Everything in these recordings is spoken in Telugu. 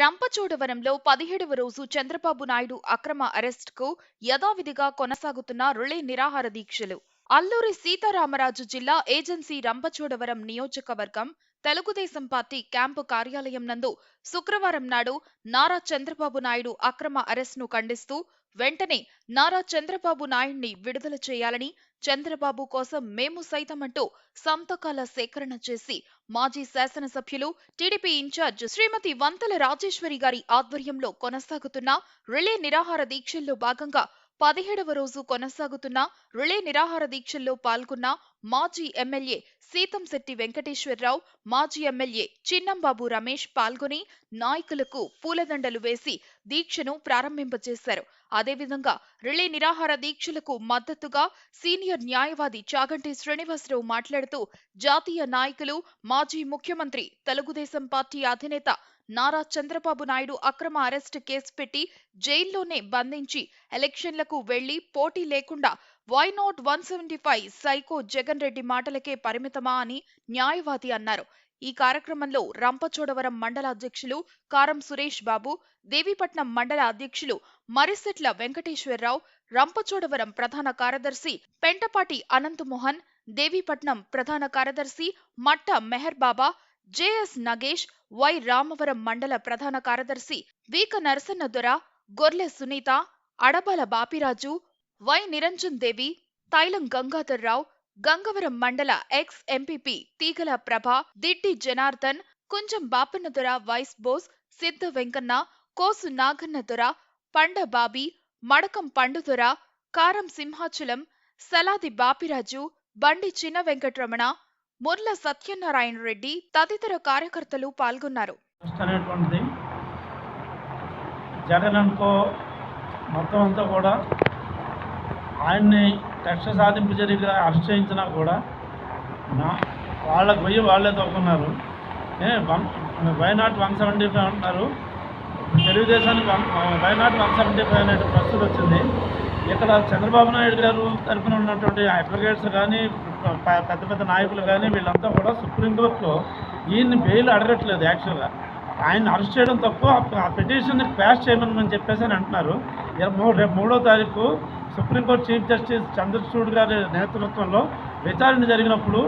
రంపచోడవరంలో పదిహేడవ రోజు చంద్రబాబు నాయుడు అక్రమ అరెస్టుకు యథావిధిగా కొనసాగుతున్న రుళే నిరాహార దీక్షలు. అల్లూరి సీతారామరాజు జిల్లా ఏజెన్సీ రంపచోడవరం నియోజకవర్గం తెలుగుదేశం పార్టీ క్యాంపు కార్యాలయం నందు శుక్రవారం నాడు నారా చంద్రబాబు నాయుడు అక్రమ అరెస్ట్ను ఖండిస్తూ వెంటనే నారా చంద్రబాబు నాయుడిని విడుదల చేయాలని చంద్రబాబు కోసం మేము సైతం అంటూ సంతకాల సేకరణ చేసి మాజీ శాసనసభ్యులు టీడీపీ ఇన్ఛార్జ్ శ్రీమతి వంతల రాజేశ్వరి గారి ఆధ్వర్యంలో కొనసాగుతున్న రిలే నిరాహార దీక్షల్లో భాగంగా పదిహేడవ రోజు కొనసాగుతున్న రిలే నిరాహార దీక్షల్లో పాల్గొన్న మాజీ ఎమ్మెల్యే సీతంశెట్టి వెంకటేశ్వరరావు మాజీ ఎమ్మెల్యే చిన్నంబాబు రమేష్ పాల్గొని నాయకులకు పూలదండలు వేసి దీక్షను ప్రారంభింపజేశారు. అదేవిధంగా రిలే నిరాహార దీక్షలకు మద్దతుగా సీనియర్ న్యాయవాది చాగంటి శ్రీనివాసరావు మాట్లాడుతూ జాతీయ నాయకులు మాజీ ముఖ్యమంత్రి తెలుగుదేశం పార్టీ అధినేత నారా చంద్రబాబు నాయుడు అక్రమ అరెస్ట్ కేసు పెట్టి జైల్లోనే బంధించి ఎలక్షన్లకు వెళ్ళి పోటీ లేకుండా why not one seventy five psycho Jagan Reddy మాటలకే పరిమితమా అని న్యాయవాది అన్నారు. ఈ కార్యక్రమంలో రంపచోడవరం మండల అధ్యక్షులు కారం సురేష్ బాబు దేవీపట్నం మండల అధ్యక్షులు మరిసెట్ల వెంకటేశ్వరరావు రంపచోడవరం ప్రధాన కార్యదర్శి పెంటపాటి అనంతమోహన్ దేవీపట్నం ప్రధాన కార్యదర్శి మట్ట మెహర్ బాబా జేఎస్ నగేష్ వై రామవరం మండల ప్రధాన కార్యదర్శి వీక నరసన్న దొర గొర్లె సునీత అడబాల బాపిరాజు వై నిరంజన్ దేవి తైలం గంగాధర్రావు గంగవరం మండల ఎక్స్ ఎంపీపీ తీగల ప్రభ దిడ్డి జనార్దన్ కుంజం బాపన్న దొర వైస్ బోస్ సిద్ధ వెంకన్న కోసు నాగన్న దొర పండ బాబీ మడకం పండుదొర కారం సింహాచలం సలాది బాపిరాజు బండి చిన్న వెంకటరమణ ముర్ల సత్యనారాయణ రెడ్డి తదితర కార్యకర్తలు పాల్గొన్నారు. జగన్కో జగన్ అనుకో మొత్తం అంతా కూడా ఆయన్ని కక్ష సాధింపు జరిగిన అరెస్ట్ చేయించినా కూడా నా వాళ్ళకు పోయి వాళ్ళే తోకున్నారు. A one why not one seventy five అంటున్నారు. తెలుగుదేశానికి why not one seventy five అనే ప్రస్తుతం వచ్చింది. ఇక్కడ చంద్రబాబు నాయుడు గారు తరఫున ఉన్నటువంటి అడ్వకేట్స్ కానీ పెద్ద పెద్ద నాయకులు కానీ వీళ్ళంతా కూడా సుప్రీంకోర్టులో ఈయన్ని బెయిల్ అడగట్లేదు యాక్చువల్గా. ఆయన అరెస్ట్ చేయడం తప్పు ఆ పిటిషన్ని క్వాష్ చేయమని చెప్పేసి అని అంటున్నారు. రేపు మూడో తారీఖు సుప్రీంకోర్టు చీఫ్ జస్టిస్ చంద్రచూడ్ గారి నేతృత్వంలో విచారణ జరిగినప్పుడు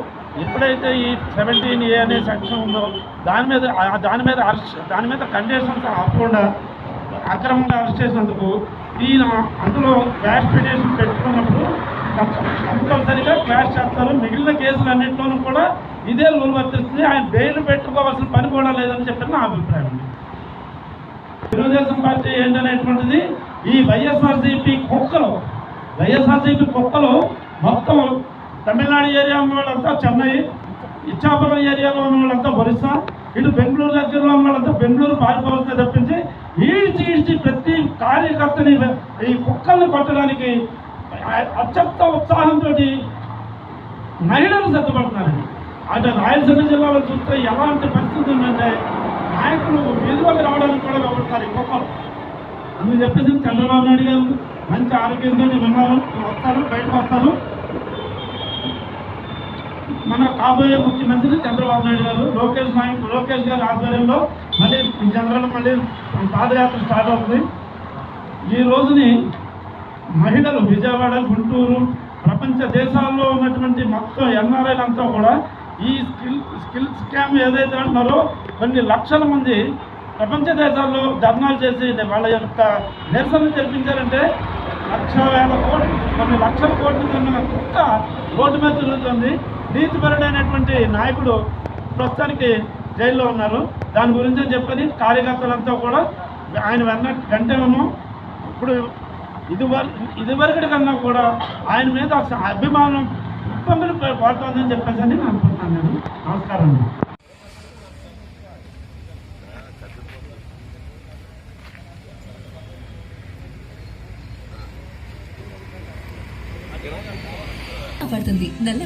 ఎప్పుడైతే ఈ సెవెంటీన్ ఏ అనే సెక్షన్ ఉందో దాని మీద దాని మీద అరెస్ట్ దాని మీద కండిషన్స్ అవ్వకుండా అక్రమంగా అరెస్ట్ చేసినందుకు ఈయన అందులో క్యాష్ పిటిషన్ పెట్టుకున్నప్పుడు కంపల్సరీగా క్లాష్ చేస్తారు. మిగిలిన కేసులన్నింటిలోనూ కూడా ఇదే రూల్ వర్తిస్తుంది. ఆయన బెయిల్ పెట్టుకోవాల్సిన పని కూడా లేదని చెప్పి నా అభిప్రాయం తెలుగుదేశం పార్టీ ఏంటనేటువంటిది ఈ వైఎస్ఆర్సీపీ కుక్కలు వైఎస్ఆర్సీపీ కుక్కలు మొత్తం తమిళనాడు ఏరియా ఉన్న వాళ్ళంతా చెన్నై ఇచ్చాపురం ఏరియాలో ఉన్న వాళ్ళంతా ఒరిస్సా ఇటు బెంగళూరు దగ్గరలో ఉన్న వాళ్ళంతా బెంగళూరు పారిపోవాల్సిందే తప్పించి ఈడ్చి ఈడ్చి ప్రతి కార్యకర్తని ఈ కుక్కల్ని కొట్టడానికి అత్యంత ఉత్సాహంతో మహిళలు సిద్ధపడుతున్నారండి అటు రాయలసీమ జిల్లాలో చూస్తే ఎలాంటి పరిస్థితి ఉందంటే నాయకులు వీధిలోకి రావడానికి కూడా వెళ్తారు ఈ అందుకు చెప్పేసి చంద్రబాబు నాయుడు గారు. మంచి ఆరోగ్యంతో విన్నారు వస్తారు బయటకు వస్తారు. మన కాబోయే ముఖ్యమంత్రి చంద్రబాబు నాయుడు గారు లోకేష్ నాయక్ లోకేష్ గారి ఆధ్వర్యంలో మళ్ళీ ఈ జనరల్ మళ్ళీ పాదయాత్ర స్టార్ట్ అవుతుంది. ఈ రోజుని మహిళలు విజయవాడ గుంటూరు ప్రపంచ దేశాల్లో ఉన్నటువంటి మొత్తం ఎన్ఆర్ఐలంతా కూడా ఈ స్కిల్ స్కిల్ స్కామ్ ఏదైతే అంటున్నారో కొన్ని లక్షల మంది ప్రపంచ దేశాల్లో ధర్నాలు చేసి వాళ్ళ యొక్క నిరసన జరిపించారంటే లక్ష వేల కోట్లు కొన్ని లక్షల కోట్లు తిన్న కుక్క రోడ్డు మీద తిరుగుతుంది. నీతిపరుడైనటువంటి నాయకుడు ప్రస్తుతానికి జైల్లో ఉన్నారు. దాని గురించి అని చెప్పని కార్యకర్తలంతా కూడా ఆయన వెన్న వెంటనేమో ఇప్పుడు ఇదివర ఇదివరకటి కన్నా కూడా ఆయన మీద అభిమానం ఇబ్బందులు పడుతుందని చెప్పేసి అని నేను అనుకుంటున్నాను నేను. నమస్కారం అండి. పడుతుంది. నల్ల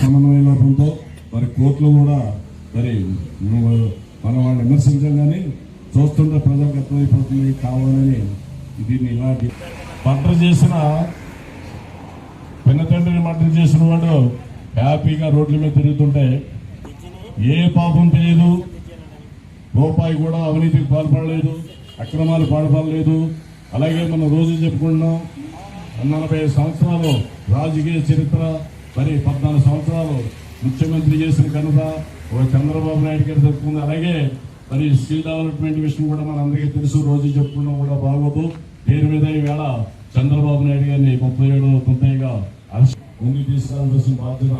సమన్వయ లోపంతో మరి కోర్టులు కూడా మరి మనం వాళ్ళు విమర్శించాం కానీ చూస్తుంటే ప్రజలకు అర్థమైపోతుంది కావాలని దీన్ని ఇలా మర్డర్ చేసిన పిన్నతండ్రిని మర్డర్ చేసిన వాడు హ్యాపీగా రోడ్ల మీద తిరుగుతుంటే ఏ పాపం తెలియదు. రూపాయి కూడా అవినీతికి పాల్పడలేదు అక్రమాలు పాల్పడలేదు. అలాగే మనం రోజు చెప్పుకుంటున్నాం నలభై ఐదు సంవత్సరాలు రాజకీయ చరిత్ర మరి పద్నాలుగు సంవత్సరాలు ముఖ్యమంత్రి చేసిన కనుక ఒక చంద్రబాబు నాయుడు గారు చెప్పుకుంది అలాగే మరి స్కిల్ డెవలప్మెంట్ విషయం కూడా మన అందరికీ తెలుసు. రోజు చెప్పుకున్నాం కూడా బాగోదు. పేరు మీద ఈవేళ చంద్రబాబు నాయుడు గారిని ముప్పై ఏడు తొంభైగా ముందు తీసుకురావాల్సిన బాధ్యత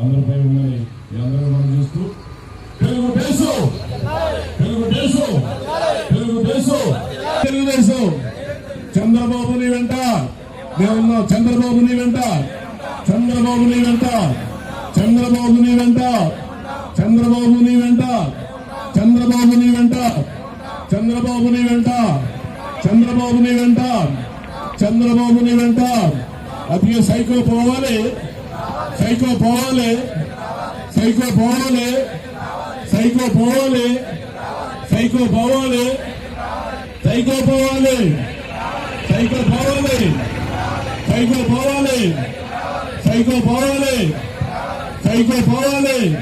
అందరిపై ఉందని మీ అందరూ మనం చూస్తూ తెలుగుదేశం! తెలుగుదేశం! తెలుగుదేశం! తెలుగుదేశం! చంద్రబాబు నీ వెంట! మేము చంద్రబాబు నీ వెంట! చంద్రబాబు నీ వెంట చంద్రబాబు నీ వెంట చంద్రబాబు నీ వెంట చంద్రబాబు నీ వెంట చంద్రబాబు నీ వెంట చంద్రబాబు నీ వెంట చంద్రబాబు నీ వెంట అతి సైకో పోవాలి. సైకో పోవాలి. సైకో పోవాలి. సైకో పోవాలి. సైకో పోవాలి. సైకో పోవాలి. సైకో పోవాలి. సైకో పోవాలి. సైకో పోవాలి. సైకో పోవాలి.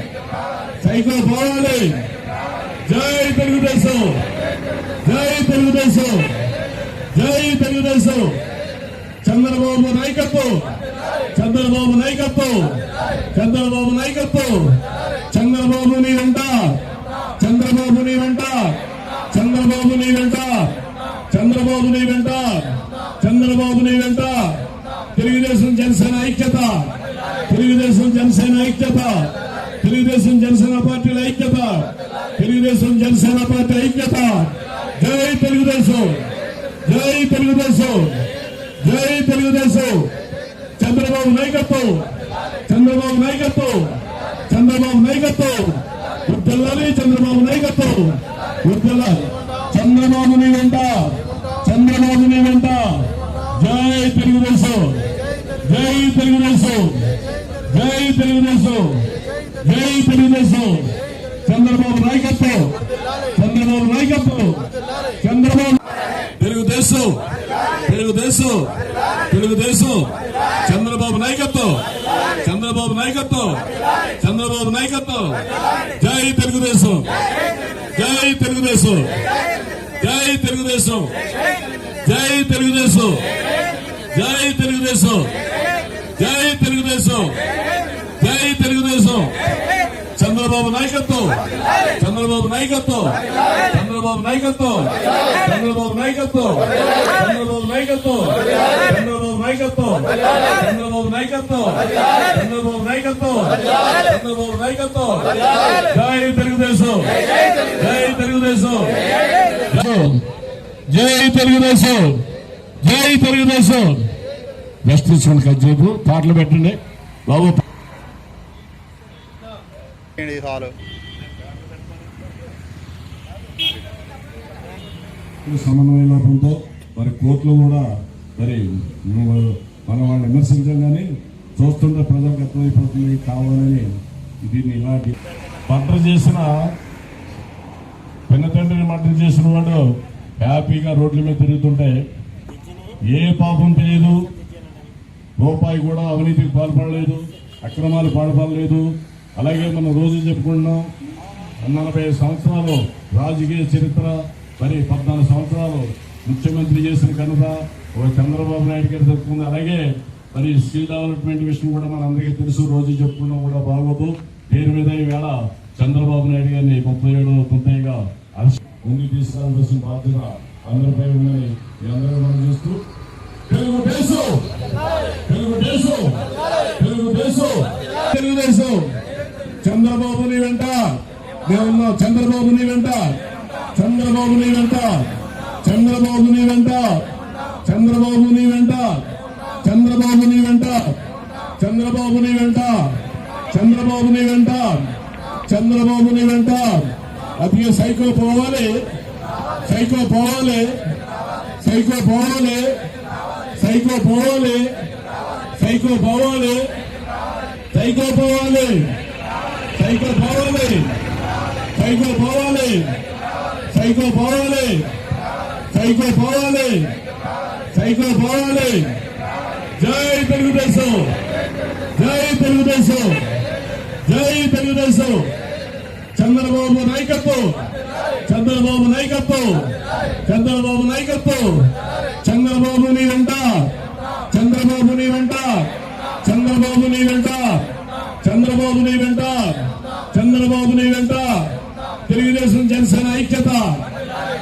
సైకో పోవాలి. జై తెలుగుదేశం. జై తెలుగుదేశం. జై తెలుగుదేశం. చంద్రబాబు నాయకత్వం. చంద్రబాబు నాయకత్వం. చంద్రబాబు నాయకత్వం. చంద్రబాబు నీ వెంట. చంద్రబాబు నీ వెంట. చంద్రబాబు నీ వెంట. చంద్రబాబు నీ వెంట. చంద్రబాబు నీ వెంట. తెలుగుదేశం జనసేన ఐక్యత. తెలుగుదేశం జనసేన ఐక్యత. తెలుగుదేశం జనసేన పార్టీల ఐక్యత. తెలుగుదేశం జనసేన పార్టీ ఐక్యత. జై తెలుగుదేశం. జై తెలుగుదేశం. జై తెలుగుదేశం. చంద్రబాబు నాయకత్వం. చంద్రబాబు నాయకత్వం. చంద్రబాబు నాయకత్వం. వద్దల్లాలి చంద్రబాబు నాయకత్వం. వద్దల్లాలి చంద్రబాబు నీ వెంట. చంద్రబాబు నీ వెంట. జై తెలుగుదేశం. జై తెలుగుదేశం. జై తెలుగుదేశం. జై తెలుగుదేశం. చంద్రబాబు నాయకత్వం. చంద్రబాబు నాయకత్వం. చంద్రబాబు తెలుగుదేశం. తెలుగుదేశం. తెలుగుదేశం. చంద్రబాబు నాయకత్వం. చంద్రబాబు నాయకత్వం. చంద్రబాబు నాయకత్వం. జై తెలుగుదేశం. జై తెలుగుదేశం. జై తెలుగుదేశం. జై తెలుగుదేశం. జై తెలుగుదేశం. జై తెలుగుదేశం. జై తెలుగుదేశం. చంద్రబాబు నాయకత్వం. చంద్రబాబు నాయకత్వం. చంద్రబాబు నాయకత్వం. చంద్రబాబు నాయకత్వం. చంద్రబాబు నాయకత్వం. చంద్రబాబు నాయకత్వం. చంద్రబాబు నాయకత్వం. చంద్రబాబు నాయకత్వం. చంద్రబాబు నాయకత్వం. జై తెలుగుదేశం. జై తెలుగుదేశం. జై తెలుగుదేశం. జై తెలుగుదేశం. రెస్ట్ తీసుకోండి కజ్జేపు పాటలు పెట్టండి. బాబు సమన్వయ లోపంతో మరి కోర్టులు కూడా మరి మనం వాళ్ళని విమర్శించాం కానీ చూస్తుంటే ప్రజలకు అర్థమైపోతుంది కావాలని దీన్ని ఇలా మర్డర్ చేసిన పిన్నతండ్రిని మర్డర్ చేసిన వాడు హ్యాపీగా రోడ్ల మీద తిరుగుతుంటే ఏ పాపం తెలియదు రూపాయి కూడా అవినీతికి పాల్పడలేదు అక్రమాలు పాల్పడలేదు. అలాగే మనం రోజు చెప్పుకుంటున్నాం నలభై ఐదు సంవత్సరాలు రాజకీయ చరిత్ర మరి పద్నాలుగు సంవత్సరాలు ముఖ్యమంత్రి చేసిన ఘనత ఒక చంద్రబాబు నాయుడు గారు చెప్పుకుంది అలాగే మరి స్కిల్ డెవలప్మెంట్ విషయం కూడా మన అందరికీ తెలుసు. రోజు చెప్పుకున్నాం కూడా బాగోదు. పేరు మీద ఈవేళ చంద్రబాబు నాయుడు గారిని ముప్పై ఏడు ముప్పైగా అరెస్ట్ ముందుకు తీసుకురావాల్సిన బాధ్యత అందరిపై ఉందని మీ అందరూ చంద్రబాబు నీ వెంట. మేమున్నాం చంద్రబాబు నీ వెంట. చంద్రబాబు నీ వెంట. చంద్రబాబు నీ వెంట. చంద్రబాబు నీ వెంట. చంద్రబాబు నీ వెంట. చంద్రబాబు నీ వెంట. చంద్రబాబు నీ వెంట. చంద్రబాబు నీ వెంట. అది సైకో పోవాలి. సైకో పోవాలి. సైకో పోవాలి. సైకో పోవాలి. సైకో పోవాలి. సైకో పోవాలి. సైకో పోవాలి. సైకో పోవాలి. సైకో పోవాలి. సైకో పోవాలి. సైకో పోవాలి. జై తెలుగుదేశం. జై తెలుగుదేశం. జై తెలుగుదేశం. చంద్రబాబు నాయకత్వం. చంద్రబాబు నాయకత్వం. చంద్రబాబు నాయకత్వం. చంద్రబాబు నీ వెంట. చంద్రబాబు నీ వెంట. చంద్రబాబు నీ వెంట. చంద్రబాబు నీ వెంట. చంద్రబాబు నీ వెంట. తెలుగుదేశం జనసేన ఐక్యత.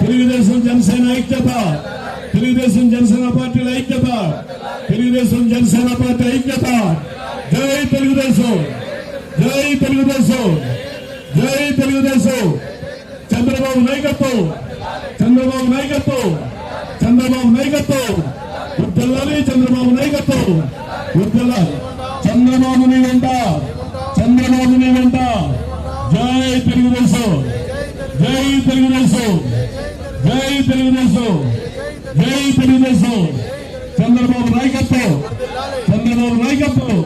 తెలుగుదేశం జనసేన ఐక్యత. తెలుగుదేశం జనసేన పార్టీల ఐక్యత. తెలుగుదేశం జనసేన పార్టీ ఐక్యత. జై తెలుగుదేశం. జై తెలుగుదేశం. జై తెలుగుదేశం. చంద్రబాబు నాయకత్వం. చంద్రబాబు నాయకత్వం. చంద్రబాబు నాయకత్వం. ఉద్దల్లాలి చంద్రబాబు నాయకత్వం ఉద్దల్లాలి చంద్రబాబు నీ వెంట చంద్రబాబు నీ వెంట జై తెలుగుదేశం జై తెలుగుదేశం. జై తెలుగుదేశం. జై తెలుగుదేశం. చంద్రబాబు నాయకత్వం. చంద్రబాబు నాయకత్వం.